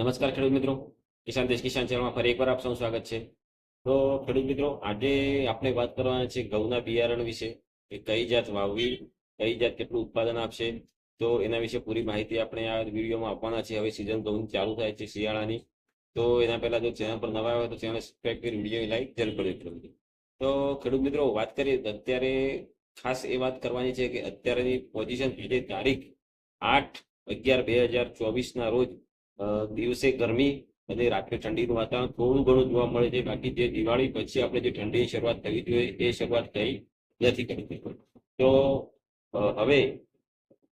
નમસ્કાર ખેડૂત મિત્રો. કિસાન દેશ કિસાન ચેનલમાં ફરી એકવાર આપ સૌ સ્વાગત છે. તો ખેડૂત મિત્રો, આજે આપણે વાત કરવાના છે ઘઉંના બિયારણ વિશે કે કઈ જાત વાવવી, કઈ જાત કેટલું ઉત્પાદન આપશે. તો એના વિશે પૂરી માહિતી આપણે આ વિડીયોમાં આપવાના છે. હવે સિઝન ઘઉં ચાલુ થાય છે શિયાળાની. તો એના પહેલા જો ચેનલ પર નવા હોય તો ચેનલ સબસ્ક્રાઈબ કરી વીડિયો લાઈક જરૂર કરી ખેડૂત. તો ખેડૂત મિત્રો, વાત કરીએ અત્યારે ખાસ એ વાત કરવાની છે કે અત્યારેની પોઝિશન જે તારીખ આઠ અગિયાર બે હજાર ચોવીસના રોજ દિવસે ગરમી અને રાત્રે ઠંડીનું વાતાવરણ થોડું ઘણું જોવા મળે છે. બાકી જે દિવાળી પછી આપણે જે ઠંડીની શરૂઆત થવી જોઈએ એ શરૂઆત થઈ નથી કરી તો હવે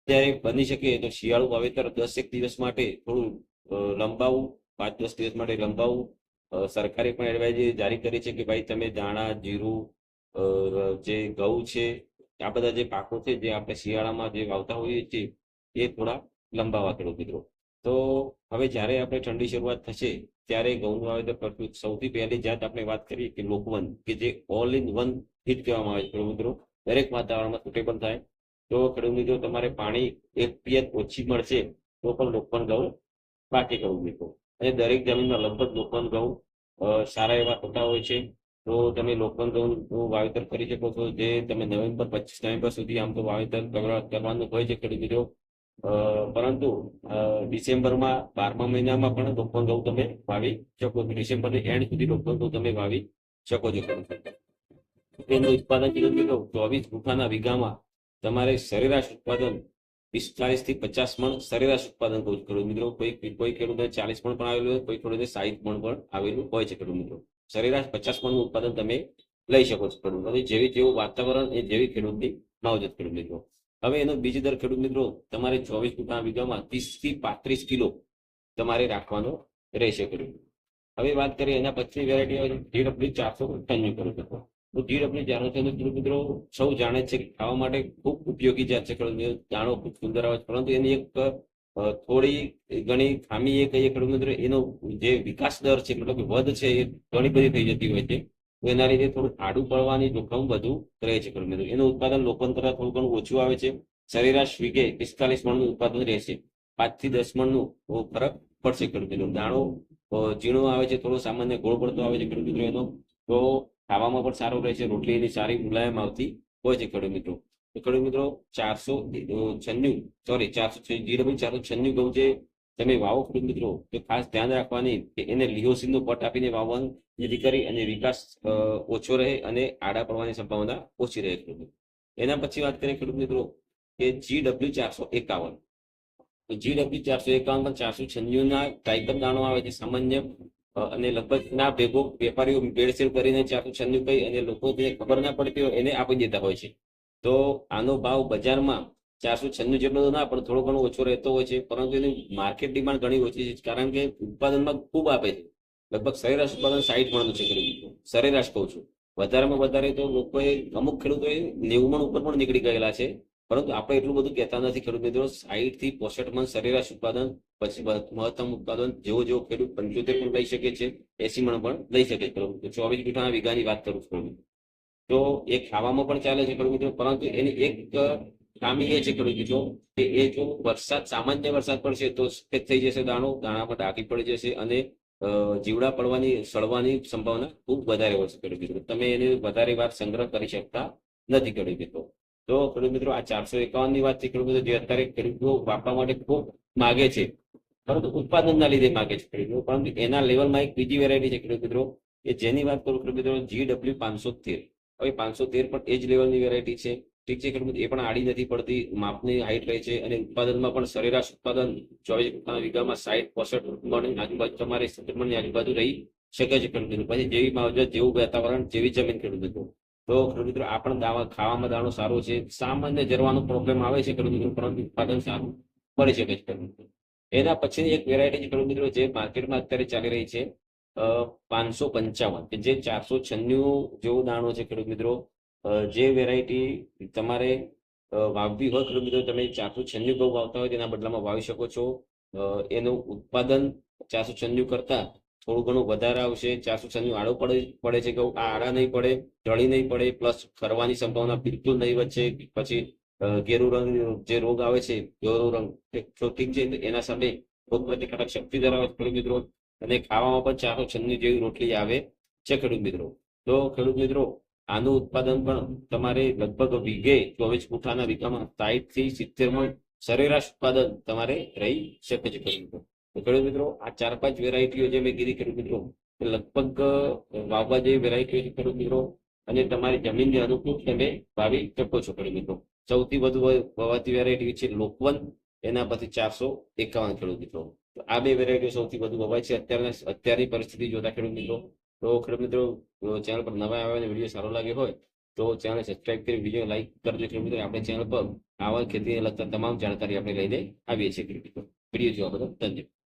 અત્યારે બની શકે તો શિયાળુ વાવેતર દસ એક દિવસ માટે થોડું લંબાવવું પાંચ દસ દિવસ માટે લંબાવવું. સરકારે પણ એડવાઇઝ જારી કરી છે કે ભાઈ તમે દાણા જીરું જે ઘઉં છે, આ બધા જે પાકો છે જે આપણે શિયાળામાં જે વાવતા હોઈએ છીએ એ થોડા લંબાવા ખેડૂત મિત્રો. તો હવે જ્યારે આપણે ઠંડી શરૂઆત થશે, ત્યારે ઘઉંનું વાવેતર કરશું. સૌથી પહેલી જાત આપણે વાત કરીએ કે લોકવન, કે જે ઓલ ઇન વન હિટ કહેવામાં આવે છે. મિત્રો? દરેક વાતાવરણમાં સુટેબલ થાય. તો ખેડૂત મિત્રો, તમારે પાણી એક પિયત ઓછી મળશે, તો પણ લોકવન ઘઉં પાકી ઘઉં મિત્રો. અને દરેક જમીનમાં લગભગ લોકવન ઘઉં સારા એવા થતા હોય છે. તો તમે લોકવન ઘઉંનું વાવેતર કરી શકો છો. જે તમે નવેમ્બર પચીસ નવેમ્બર સુધી આમ તો વાવેતર કરવા- કરવાનું હોય છે ખેડૂત મિત્રો. પરંતુ ડિસેમ્બરમાં બારમા મહિનામાં પણ રોપણ ઘઉં તમે વાવી શકો છો. ડિસેમ્બરની એન્ડ સુધી રોપણ ઘઉં તમે વાવી શકો છો. તેનું ઉત્પાદન ખેડૂત મિત્રો ચોવીસ ગુફાના વીઘામાં તમારે સરેરાશ ઉત્પાદન પિસ્તાલીસથી પચાસ મણ સરેરાશ ઉત્પાદન ખેડૂત મિત્રો, કોઈ કોઈ ખેડૂતને ચાલીસ મણ પણ આવેલું હોય, કોઈ ખેડૂતને સાહીઠ મણ પણ આવેલું હોય છે ખેડૂત મિત્રો. સરેરાશ પચાસ મણનું ઉત્પાદન તમે લઈ શકો છો ખેડૂત. જેવી જેવું વાતાવરણ એ જેવી ખેડૂતની માવજત ખેડૂત મિત્રો. હવે એનો બીજી દર ખેડૂત મિત્રો, તમારે ચોવીસ ગુફા વીઘામાં ત્રીસથી પાંત્રીસ કિલો તમારે રાખવાનો રહેશે ખેડૂત. હવે વાત કરીએ એના પછી વેરાયટી આવે છે જીડબ્લ્યુ ચારસો અઠ્યાણું ખેડૂત મિત્રો તો જીડબ્લ્યુ ચારસો ખેડૂત મિત્રો, સૌ જાણે છે કે ખાવા માટે ખૂબ ઉપયોગી જાત છે ખેડૂત દાણો ખૂબ સુંદર આવે છે, પરંતુ એની એક થોડી ઘણી ખામી એ કહીએ ખેડૂત મિત્રો, એનો જે વિકાસ દર છે, મતલબ કે વધ છે એ ઘણી બધી થઈ જતી હોય છે. તો એના લીધે થોડું આડું પડવાની જોખમ વધુ રહે છે ખેડૂત મિત્રો એનું ઉત્પાદન લોકોન કરતા થોડું ઘણું ઓછું આવે છે. સરેરાશ વીઘે પિસ્તાલીસ મણનું ઉત્પાદન રહેશે પાંચથી દસ મણનું ફરક પડશે ખેડૂત મિત્રો દાણો ઝીણો આવે છે, થોડો સામાન્ય ગોળ પડતો આવે છે ખેડૂત મિત્રો એનો તો ખાવામાં પણ સારો રહે છે. રોટલી એની સારી મુલાયમ આવતી હોય છે ખેડૂત મિત્રો તો ખેડૂત મિત્રો, ચારસો છન્નું સોરી ચારસો જીડબ્લ્યુ ચારસો છન્નું ઘઉં જે તમે વાવો ખેડૂત મિત્રો. તો ખાસ ધ્યાન રાખવાની કે એને લિયોસિનનો પટ આપીને વાવવાનું જેથી કરી અને વિકાસ ઓછો રહે અને આડા પડવાની સંભાવના ઓછી રહે ખેડૂત એના પછી વાત કરીએ ખેડૂત મિત્રો કે જીડબ્લ્યુ ચારસો એકાવન. જીડબ્લ્યુ ચારસો એકાવન પણ ચારસો છન્નું ના ટાઈગર દાણો આવે છે સામાન્ય અને લગભગ ના ભેગો વેપારીઓ ભેળસેળ કરીને ચારસો છન્નું કહી અને લોકો જે ખબર ના પડતી હોય એને આપી દેતા હોય છે. તો આનો ભાવ બજારમાં ચારસો છન્નું જેટલો તો ના પણ થોડો ઘણો ઓછો રહેતો હોય છે, પરંતુ એની માર્કેટ ડિમાન્ડ ઘણી ઓછી છે, કારણ કે ઉત્પાદનમાં ખૂબ આપે છે. લગભગ સરેરાશ ઉત્પાદન સાઈઠ મણનું છે ખેડૂત સરેરાશ કહું છું. વધારેમાં વધારે તો લોકોએ, અમુક ખેડૂતોએ નેવું મણ ઉપર પણ નીકળી ગયેલા છે. પરંતુ આપણે એટલું બધું કહેતા નથી ખેડૂત મિત્રો. સાઈઠથી પોસઠ મણ સરેરાશ ઉત્પાદન, પછી મહત્તમ ઉત્પાદન જેવો જેવો ખેડૂત પંચોતેર પણ લઈ શકે છે, એસી મણ પણ લઈ શકે છે. ચોવીસ વીઘાના વીઘાની વાત કરું છું તો એ ખાવામાં પણ ચાલે છે ખેડૂત મિત્રો. પરંતુ એની એક ખામી એ છે ખેડૂત મિત્રો કે એ જો વરસાદ, સામાન્ય વરસાદ પડશે તો સફેદ થઈ જશે દાણો, દાણામાં ડાઘી પડી જશે અને જીવડા પડવાની સડવાની સંભાવના ખૂબ વધારે હોય છે ખેડૂત મિત્રો. તમે એને વધારે વાર સંગ્રહ કરી શકતા નથી ખેડૂત મિત્રો. તો ખેડૂત મિત્રો, આ ચારસો એકાવનની વાત છે ખેડૂત મિત્રો, જે અત્યારે ખેડૂતો વાપરવા માટે ખૂબ માગે છે. પરંતુ ઉત્પાદનના લીધે માગે છે ખેડૂત પરંતુ એના લેવલમાં એક બીજી વેરાયટી છે ખેડૂત મિત્રો, કે જેની વાત કરું ખેડૂત મિત્રો જીડબ્લ્યુ પાંચસો તેર. હવે પાંચસો તેર પણ એ જ લેવલની વેરાયટી છે. ઠીક છે, ખેડૂત, એ પણ આડી નથી પડતી. માપની હાઈટ રહે છે અને ઉત્પાદનમાં પણ સરેરાશ ઉત્પાદન ચોવીસ વીઘામાં સાઠ પોસઠ મણની આજુબાજુ તમારે સત્તર આજુબાજુ રહી શકે છે ખેડૂત પછી જેવી માવજત, જેવું વાતાવરણ, જેવી જમીન ખેડૂત તો ખેડૂત મિત્રો, આ પણ દાવા, ખાવામાં દાણો સારો છે. સામાન્ય જરવાનો પ્રોબ્લેમ આવે છે ખેડૂત પરંતુ ઉત્પાદન સારું મળી શકે છે ખેડૂત એના પછી એક વેરાયટી ખેડૂત મિત્રો, જે માર્કેટમાં અત્યારે ચાલી રહી છે પાંચસો પંચાવન, કે જે ચારસો છન્નું જેવો દાણો છે ખેડૂત મિત્રો. જે વેરાયટી તમારે વાવવી હોય ખેડૂત મિત્રો, તમે ચારસો છન્નું ઘઉં વાવતા હોય, તેના બદલામાં વાવી શકો છો. એનું ઉત્પાદન ચારસો છન્નું કરતા થોડું ઘણું વધારે આવશે. ચારસો છન્નું આડો પડે પડે છે ઘઉં આ આડા નહીં પડે ઢળી નહીં પડે પ્લસ કરવાની સંભાવના બિલકુલ નહીં વચ્ચે પછી ઘેરુ રંગ જે રોગ આવે છે ઘેરું રંગ ઠીક છે એના સામે રોગ પ્રતિકારક શક્તિ ધરાવે છે ખેડૂત મિત્રો. અને ખાવામાં પણ ચારસો છન્ની જેવી રોટલી આવે છે ખેડૂત મિત્રો. તો ખેડૂત મિત્રો આનું ઉત્પાદન પણ તમારે લગભગ વીઘે ચોવીસ ગુઠાના વીઘામાં સાઠથી સિત્તેર મણ સરેરાશ ઉત્પાદન તમારે રહી શકે છે ખેડૂત ખેડૂત મિત્રો, આ ચાર પાંચ વેરાયટીઓ જે મેં કીધી ખેડૂત મિત્રો લગભગ વાવવા જેવી વેરાયટીઓ છે ખેડૂત મિત્રો, અને તમારી જમીનને અનુકૂળ તમે વાવી શકો છો ખેડૂત મિત્રો. સૌથી વધુ વાવાતી વેરાયટી છે લોકવન, એના પછી ચારસો એકાવન ખેડૂત મિત્રો. આ બે વેરાયટીઓ સૌથી વધુ વવાય છે. અત્યારના, અત્યારની પરિસ્થિતિ જોતા ખેડૂત મિત્રો તો ખેડૂત મિત્રો ચેનલ પર નવા આવ્યા વીડિયો સારો લાગ્યો હોય, તો ચેનલ સબસ્ક્રાઇબ કરી વીડિયો લાઈક કરજો ખેડૂત મિત્રો, આપણે ચેનલ પર આવા ખેતીને લગતા તમામ જાણકારી આપણે લઈને આવીએ છીએ. ખેડૂત મિત્રો વીડિયો જોવા બદલ ધન્યવાદ.